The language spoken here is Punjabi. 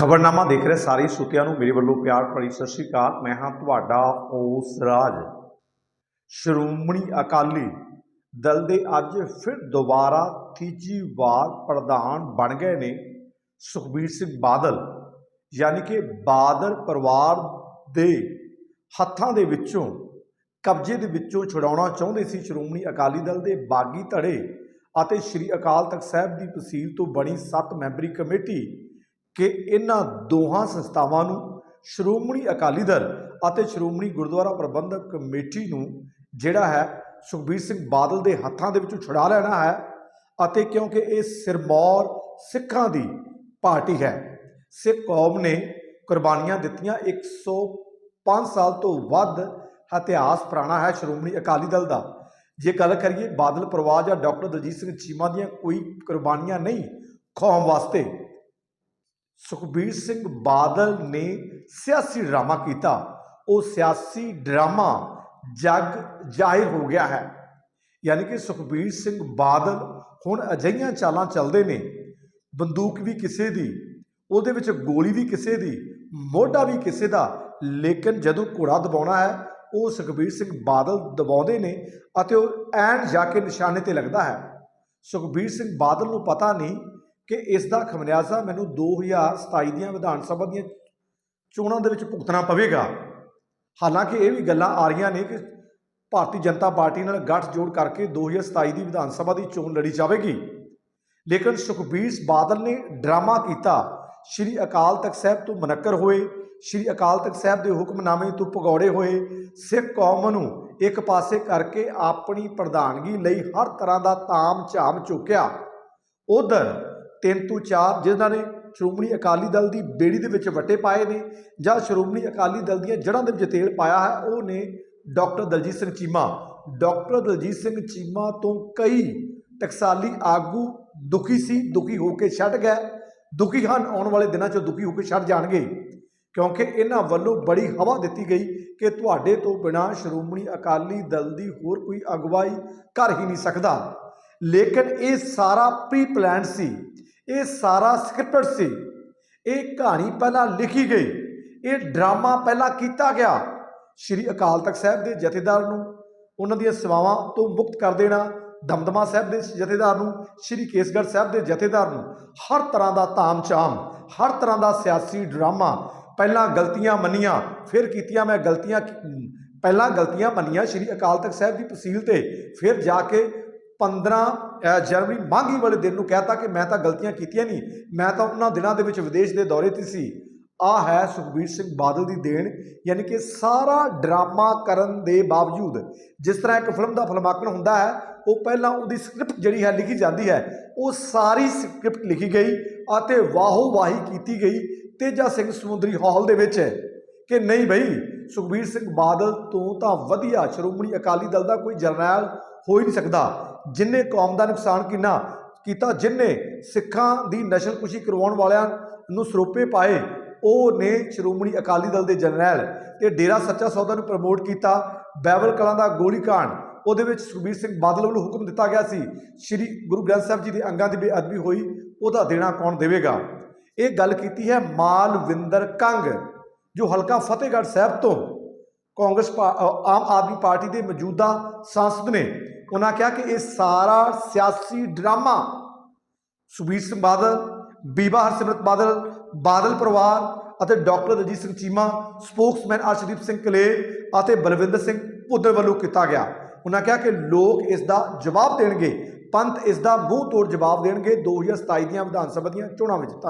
ਖਬਰਨਾਮਾ ਦੇਖ ਰਹੇ ਸਾਰੇ ਸੁਤਿਆਂ ਨੂੰ ਮੇਰੇ ਵੱਲੋਂ ਪਿਆਰ ਭਰੀ ਸਤਿ ਸ਼੍ਰੀ ਅਕਾਲ। ਮੈਂ ਹਾਂ ਤੁਹਾਡਾ ਉਸ ਰਾਜ। ਸ਼੍ਰੋਮਣੀ ਅਕਾਲੀ ਦਲ ਦੇ ਅੱਜ ਫਿਰ ਦੁਬਾਰਾ ਤੀਜੀ ਵਾਰ ਪ੍ਰਧਾਨ ਬਣ ਗਏ ਨੇ ਸੁਖਬੀਰ ਸਿੰਘ ਬਾਦਲ। ਯਾਨੀ ਕਿ ਬਾਦਲ ਪਰਿਵਾਰ ਦੇ ਹੱਥਾਂ ਦੇ ਵਿੱਚੋਂ, ਕਬਜ਼ੇ ਦੇ ਵਿੱਚੋਂ ਛੁਡਾਉਣਾ ਚਾਹੁੰਦੇ ਸੀ ਸ਼੍ਰੋਮਣੀ ਅਕਾਲੀ ਦਲ ਦੇ ਬਾਗੀ ਧੜੇ ਅਤੇ ਸ੍ਰੀ ਅਕਾਲ ਤਖਤ ਸਾਹਿਬ ਦੀ ਤਹਿਸੀਲ ਤੋਂ ਬਣੀ 7 ਮੈਂਬਰੀ ਕਮੇਟੀ। ਕਿ ਇਹਨਾਂ ਦੋਹਾਂ ਸੰਸਥਾਵਾਂ ਨੂੰ ਸ਼੍ਰੋਮਣੀ ਅਕਾਲੀ ਦਲ ਅਤੇ ਸ਼੍ਰੋਮਣੀ ਗੁਰਦੁਆਰਾ ਪ੍ਰਬੰਧਕ ਕਮੇਟੀ ਨੂੰ ਜਿਹੜਾ ਹੈ ਸੁਖਬੀਰ ਸਿੰਘ ਬਾਦਲ ਦੇ ਹੱਥਾਂ ਦੇ ਵਿੱਚੋਂ ਛੁਡਾ ਲੈਣਾ ਹੈ ਅਤੇ ਕਿਉਂਕਿ ਇਹ ਸਿਰਮੌਰ ਸਿੱਖਾਂ ਦੀ ਪਾਰਟੀ ਹੈ, ਸਿੱਖ ਕੌਮ ਨੇ ਕੁਰਬਾਨੀਆਂ ਦਿੱਤੀਆਂ 105 ਸਾਲ ਤੋਂ ਵੱਧ ਇਤਿਹਾਸ ਪੁਰਾਣਾ ਹੈ ਸ਼੍ਰੋਮਣੀ ਅਕਾਲੀ ਦਲ ਦਾ। ਜੇ ਗੱਲ ਕਰੀਏ ਬਾਦਲ ਪਰਿਵਾਰ ਜਾਂ ਡਾਕਟਰ ਦਲਜੀਤ ਸਿੰਘ ਚੀਮਾ ਦੀਆਂ ਕੋਈ ਕੁਰਬਾਨੀਆਂ ਨਹੀਂ ਕੌਮ ਵਾਸਤੇ ਸੁਖਬੀਰ ਸਿੰਘ ਬਾਦਲ ਨੇ ਸਿਆਸੀ ਡਰਾਮਾ ਕੀਤਾ। ਉਹ ਸਿਆਸੀ ਡਰਾਮਾ ਜਗ ਜ਼ਾਹਿਰ ਹੋ ਗਿਆ ਹੈ। ਯਾਨੀ ਕਿ ਸੁਖਬੀਰ ਸਿੰਘ ਬਾਦਲ ਹੁਣ ਅਜਿਹੀਆਂ ਚਾਲਾਂ ਚੱਲਦੇ ਨੇ। ਬੰਦੂਕ ਵੀ ਕਿਸੇ ਦੀ, ਉਹਦੇ ਵਿੱਚ ਗੋਲੀ ਵੀ ਕਿਸੇ ਦੀ, ਮੋਢਾ ਵੀ ਕਿਸੇ ਦਾ। ਲੇਕਿਨ ਜਦੋਂ ਘੋੜਾ ਦਬਾਉਣਾ ਹੈ, ਉਹ ਸੁਖਬੀਰ ਸਿੰਘ ਬਾਦਲ ਦਬਾਉਂਦੇ ਨੇ ਅਤੇ ਉਹ ਐਨ ਜਾ ਕੇ ਨਿਸ਼ਾਨੇ ਤੇ ਲੱਗਦਾ ਹੈ। ਸੁਖਬੀਰ ਸਿੰਘ ਬਾਦਲ ਨੂੰ ਪਤਾ ਨਹੀਂ ਕਿ ਇਸ ਦਾ ਖਮਿਆਜ਼ਾ ਮੈਨੂੰ 2027 ਦੀਆਂ ਵਿਧਾਨ ਸਭਾ ਦੀਆਂ ਚੋਣਾਂ ਦੇ ਵਿੱਚ ਭੁਗਤਣਾ ਪਵੇਗਾ। ਹਾਲਾਂਕਿ ਇਹ ਵੀ ਗੱਲਾਂ ਆ ਰਹੀਆਂ ਨੇ ਕਿ ਭਾਰਤੀ ਜਨਤਾ ਪਾਰਟੀ ਨਾਲ ਗੱਠ ਜੋੜ ਕਰਕੇ 2027 ਦੀ ਵਿਧਾਨ ਸਭਾ ਦੀ ਚੋਣ ਲੜੀ ਜਾਵੇਗੀ। ਲੇਕਿਨ ਸੁਖਬੀਰ ਬਾਦਲ ਨੇ ਡਰਾਮਾ ਕੀਤਾ। ਸ਼੍ਰੀ ਅਕਾਲ ਤਖਤ ਸਾਹਿਬ ਤੋਂ ਮਨਕਰ ਹੋਏ, ਸ਼੍ਰੀ ਅਕਾਲ ਤਖਤ ਸਾਹਿਬ ਦੇ ਹੁਕਮਨਾਮੇ ਤੋਂ ਭਗੌੜੇ ਹੋਏ, ਸਿੱਖ ਕੌਮ ਨੂੰ ਇੱਕ ਪਾਸੇ ਕਰਕੇ ਆਪਣੀ ਪ੍ਰਧਾਨਗੀ ਲਈ ਹਰ ਤਰ੍ਹਾਂ ਦਾ ਤਾਮ ਝਾਮ ਚੁੱਕਿਆ। ਉਧਰ ਤਿੰਨ ਤੋਂ ਚਾਰ ਜਿਨ੍ਹਾਂ ਨੇ ਸ਼੍ਰੋਮਣੀ ਅਕਾਲੀ ਦਲ ਦੀ ਬੇੜੀ ਦੇ ਵਿੱਚ ਵੱਟੇ ਪਾਏ ਨੇ ਜਾਂ ਸ਼੍ਰੋਮਣੀ ਅਕਾਲੀ ਦਲ ਦੀਆਂ ਜੜ੍ਹਾਂ ਦੇ ਵਿੱਚ ਤੇਲ ਪਾਇਆ ਹੈ, ਉਹ ਨੇ ਡਾਕਟਰ ਦਲਜੀਤ ਸਿੰਘ ਚੀਮਾ। ਡਾਕਟਰ ਦਲਜੀਤ ਸਿੰਘ ਚੀਮਾ ਤੋਂ ਕਈ ਟਕਸਾਲੀ ਆਗੂ ਦੁਖੀ ਸੀ, ਦੁਖੀ ਹੋ ਕੇ ਛੱਡ ਗਏ। ਦੁਖੀ ਹਨ, ਆਉਣ ਵਾਲੇ ਦਿਨਾਂ 'ਚ ਦੁਖੀ ਹੋ ਕੇ ਛੱਡ ਜਾਣਗੇ, ਕਿਉਂਕਿ ਇਹਨਾਂ ਵੱਲੋਂ ਬੜੀ ਹਵਾ ਦਿੱਤੀ ਗਈ ਕਿ ਤੁਹਾਡੇ ਤੋਂ ਬਿਨਾਂ ਸ਼੍ਰੋਮਣੀ ਅਕਾਲੀ ਦਲ ਦੀ ਹੋਰ ਕੋਈ ਅਗਵਾਈ ਕਰ ਹੀ ਨਹੀਂ ਸਕਦਾ। ਲੇਕਿਨ ਇਹ ਸਾਰਾ ਪ੍ਰੀ ਪਲਾਨ ਸੀ। ਇਹ ਸਾਰਾ ਸਕ੍ਰਿਪਟ ਸੀ। ਇਹ ਕਹਾਣੀ ਪਹਿਲਾਂ ਲਿਖੀ ਗਈ। ਇਹ ਡਰਾਮਾ ਪਹਿਲਾਂ ਕੀਤਾ ਗਿਆ। ਸ਼੍ਰੀ ਅਕਾਲ ਤਖਤ ਸਾਹਿਬ ਦੇ ਜਥੇਦਾਰ ਨੂੰ, ਉਹਨਾਂ ਦੀਆਂ ਸੇਵਾਵਾਂ ਤੋਂ ਮੁਕਤ ਕਰ ਦੇਣਾ, ਦਮਦਮਾ ਸਾਹਿਬ ਦੇ ਜਥੇਦਾਰ ਨੂੰ, ਸ਼੍ਰੀ ਕੇਸਗੜ੍ਹ ਸਾਹਿਬ ਦੇ ਜਥੇਦਾਰ ਨੂੰ, ਹਰ ਤਰ੍ਹਾਂ ਦਾ ਤਾਮ-ਝਾਮ, ਹਰ ਤਰ੍ਹਾਂ ਦਾ ਸਿਆਸੀ ਡਰਾਮਾ, ਪਹਿਲਾਂ ਗਲਤੀਆਂ ਮੰਨੀਆਂ, ਫਿਰ ਕੀਤੀਆਂ ਮੈਂ ਗਲਤੀਆਂ, ਪਹਿਲਾਂ ਗਲਤੀਆਂ ਮੰਨੀਆਂ ਸ਼੍ਰੀ ਅਕਾਲ ਤਖਤ ਸਾਹਿਬ ਦੀ ਤਹਿਸੀਲ ਤੇ, ਫਿਰ ਜਾ ਕੇ 15 ਜਨਵਰੀ ਮਾਘੀ ਵਾਲੇ ਦਿਨ ਨੂੰ ਕਹਿਤਾ ਕਿ ਮੈਂ ਤਾਂ ਗਲਤੀਆਂ ਕੀਤੀਆਂ ਨਹੀਂ। ਮੈਂ ਤਾਂ ਉਹਨਾਂ ਦਿਨਾਂ ਦੇ ਵਿੱਚ ਵਿਦੇਸ਼ ਦੇ ਦੌਰੇ ਤੇ ਸੀ। ਆ ਹੈ ਸੁਖਬੀਰ ਸਿੰਘ ਬਾਦਲ ਦੀ ਦੇਣ, ਯਾਨੀ ਕਿ ਸਾਰਾ ਡਰਾਮਾ ਕਰਨ ਦੇ ਬਾਵਜੂਦ। ਜਿਸ ਤਰ੍ਹਾਂ ਇੱਕ ਫਿਲਮ ਦਾ ਫਲਮਾਕਣ ਹੁੰਦਾ ਹੈ, ਉਹ ਪਹਿਲਾਂ ਉਹਦੀ ਸਕ੍ਰਿਪਟ ਜਿਹੜੀ ਹੈ ਲਿਖੀ ਜਾਂਦੀ ਹੈ। ਉਹ ਸਾਰੀ ਸਕ੍ਰਿਪਟ ਲਿਖੀ ਗਈ ਅਤੇ ਵਾਹੋ ਵਾਹੀ ਕੀਤੀ ਗਈ ਤੇਜਾ ਸਿੰਘ ਸਮੁੰਦਰੀ ਹਾਲ ਦੇ ਵਿੱਚ ਕਿ ਨਹੀਂ ਬਈ, ਸੁਖਬੀਰ ਸਿੰਘ ਬਾਦਲ ਤੋਂ ਤਾਂ ਵਧੀਆ ਸ਼੍ਰੋਮਣੀ ਅਕਾਲੀ ਦਲ ਦਾ ਕੋਈ ਜਰਨੈਲ ਹੋ ਹੀ ਨਹੀਂ ਸਕਦਾ। ਜਿਨਨੇ ਕੌਮ ਦਾ ਨੁਕਸਾਨ ਕਿੰਨਾ ਕੀਤਾ ਜਿਨਨੇ ਸਿੱਖਾਂ ਦੀ ਨਸ਼ਲਕੁਸ਼ੀ ਕਰਵਾਉਣ ਵਾਲਿਆਂ ਨੂੰ ਸਰੋਪੇ ਪਾਏ, ਉਹ ਨੇ ਸ਼੍ਰੋਮਣੀ ਅਕਾਲੀ ਦਲ ਦੇ ਜਰਨੈਲ ਤੇ ਡੇਰਾ ਸੱਚਾ ਸੌਦਾ ਨੂੰ ਪ੍ਰਮੋਟ ਕੀਤਾ। ਬੈਵਲ ਕਲਾਂ ਦਾ ਗੋਲੀकांड ਉਹਦੇ ਵਿੱਚ ਸੁਖਬੀਰ ਸਿੰਘ ਬਾਦਲ ਵੱਲੋਂ ਹੁਕਮ ਦਿੱਤਾ ਗਿਆ ਸੀ। ਸ੍ਰੀ ਗੁਰੂ ਗ੍ਰੰਥ ਸਾਹਿਬ ਜੀ ਦੇ ਅੰਗਾਂ ਦੀ ਬੇਅਦਬੀ ਹੋਈ, ਉਹਦਾ ਦੇਣਾ ਕੌਣ ਦੇਵੇਗਾ? ਇਹ ਗੱਲ ਕੀਤੀ ਹੈ ਮਾਲਵਿੰਦਰ ਕੰਗ, ਜੋ ਹਲਕਾ ਫਤਿਹਗੜ੍ਹ ਸਾਹਿਬ ਤੋਂ ਕਾਂਗਰਸ ਪਾ- ਆਮ ਆਦਮੀ ਪਾਰਟੀ ਦੇ ਮੌਜੂਦਾ ਸੰਸਦ ਨੇ ਉਹਨਾਂ ਕਿਹਾ ਕਿ ਇਹ ਸਾਰਾ ਸਿਆਸੀ ਡਰਾਮਾ ਸੁਖਬੀਰ ਸਿੰਘ ਬਾਦਲ, ਬੀਬਾ ਹਰਸਿਮਰਤ ਬਾਦਲ ਬਾਦਲ ਪਰਿਵਾਰ ਅਤੇ ਡਾਕਟਰ ਦਲਜੀਤ ਸਿੰਘ ਚੀਮਾ, ਸਪੋਕਸਮੈਨ ਅਰਸ਼ਦੀਪ ਸਿੰਘ ਕਲੇ ਅਤੇ ਬਲਵਿੰਦਰ ਸਿੰਘ ਭੁੱਦਰ ਵੱਲੋਂ ਕੀਤਾ ਗਿਆ। ਉਹਨਾਂ ਕਿਹਾ ਕਿ ਲੋਕ ਇਸ ਦਾ ਜਵਾਬ ਦੇਣਗੇ। ਪੰਥ ਇਸ ਦਾ ਮੂੰਹ ਤੋੜ ਜਵਾਬ ਦੇਣਗੇ। 2027 ਦੀਆਂ ਵਿਧਾਨ ਸਭਾ ਦੀਆਂ ਚੋਣਾਂ ਵਿੱਚ। ਧੰਨਵਾਦ।